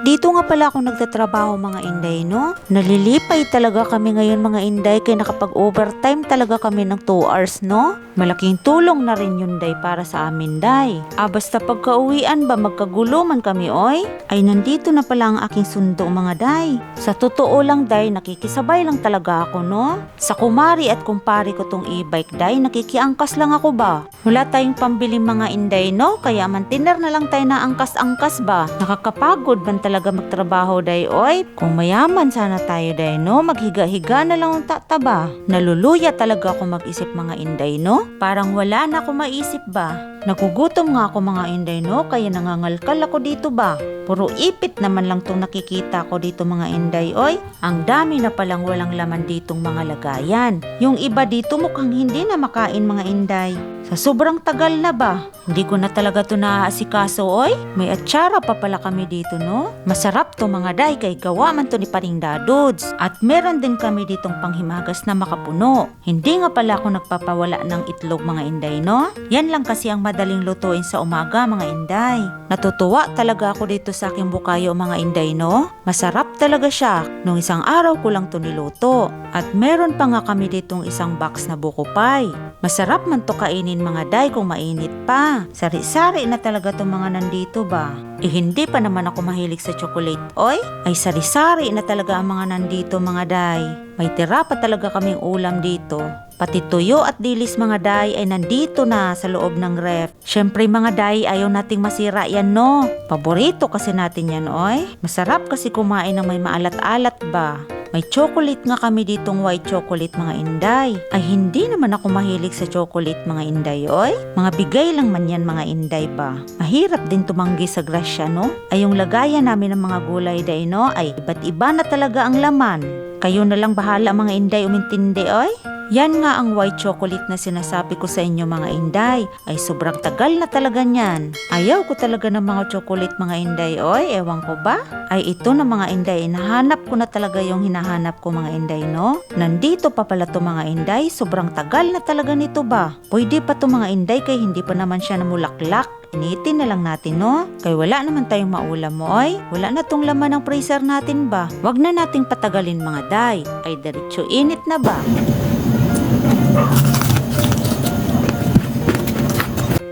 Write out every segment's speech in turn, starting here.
Dito nga pala ako nagtatrabaho mga inday, no? Nalilipay talaga kami ngayon mga inday kaya nakapag-overtime talaga kami ng 2 hours, no? Malaking tulong na rin yun, day, para sa amin, day. Ah, basta pagka-uwian ba magkagulo man kami, oy? Ay, nandito na pala ang aking sundo, mga day. Sa totoo lang, day, nakikisabay lang talaga ako, no? Sa kumari at kumpari ko tong e-bike, day, nakikiangkas lang ako ba? Wala tayong pambili mga inday, no? Kaya mantiner na lang tayo na angkas-angkas ba? Nakakapagod man talaga magtrabaho, day, oy? Kung mayaman sana tayo, day, no? Maghiga-higa na lang ang tataba. Naluluya talaga ako mag-isip mga inday, no? Parang wala na ako maisip ba? Nagugutom nga ako mga inday, no? Kaya nangangalkal ako dito ba? Puro ipit naman lang tong nakikita ko dito mga inday, oy. Ang dami na palang walang laman ditong mga lagayan. Yung iba dito mukhang hindi na makain mga inday. Sa sobrang tagal na ba? Hindi ko na talaga to naaasikaso, oy. May atsara pa pala kami dito, no? Masarap to mga day, kay gawa man to ni Paring Dadods. At meron din kami ditong panghimagas na makapuno. Hindi nga pala ako nagpapawala ng itlog mga inday, no? Yan lang kasi ang madaling lutuin sa umaga mga inday. Natutuwa talaga ako dito sa aking bukayo mga inday, no? Masarap talaga siya. Nung isang araw ko lang to niluto. At meron pa nga kami ditong isang box na buko pie. Masarap man to kainin mga day kung mainit pa. Sari-sari na talaga to mga nandito ba? Eh hindi pa naman ako mahilig sa chocolate. Oy, ay sari-sari na talaga ang mga nandito mga day. May tira pa talaga kaming ulam dito. Pati tuyo at dilis mga day ay nandito na sa loob ng ref. Siyempre mga day, ayaw nating masira yan no. Paborito kasi natin yan oy. Masarap kasi kumain ng may maalat-alat ba. May chocolate nga kami ditong white chocolate mga inday. Ay hindi naman ako mahilig sa chocolate mga inday oy. Mga bigay lang man yan mga inday ba. Mahirap din tumanggi sa grasya no. Ay yung lagayan namin ng mga gulay day no ay iba't iba na talaga ang laman. Kayo na lang bahala mga inday umintindi oy. Yan nga ang white chocolate na sinasabi ko sa inyo mga inday. Ay sobrang tagal na talaga niyan. Ayaw ko talaga ng mga chocolate mga inday. Oy, ewan ko ba? Ay ito na mga inday. Nahanap ko na talaga yung hinahanap ko mga inday, no? Nandito pa pala to mga inday. Sobrang tagal na talaga nito ba? Pwede pa to mga inday kay hindi pa naman siya namulaklak. Initin na lang natin, no? Kay wala naman tayong maulam oy. Wala na tong laman ng freezer natin ba? Wag na nating patagalin mga day. Ay diretso init na ba?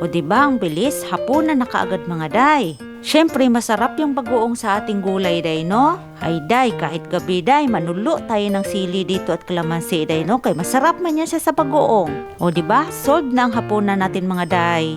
O di ba ang bilis, hapunan na kaagad mga day. Siyempre, masarap yung bagoong sa ating gulay day, no? Ay day, kahit gabi day, manulo tayo ng sili dito at kalamansi day, no? Kay masarap man yan siya sa bagoong. O di ba? Solved na ang hapunan natin mga day.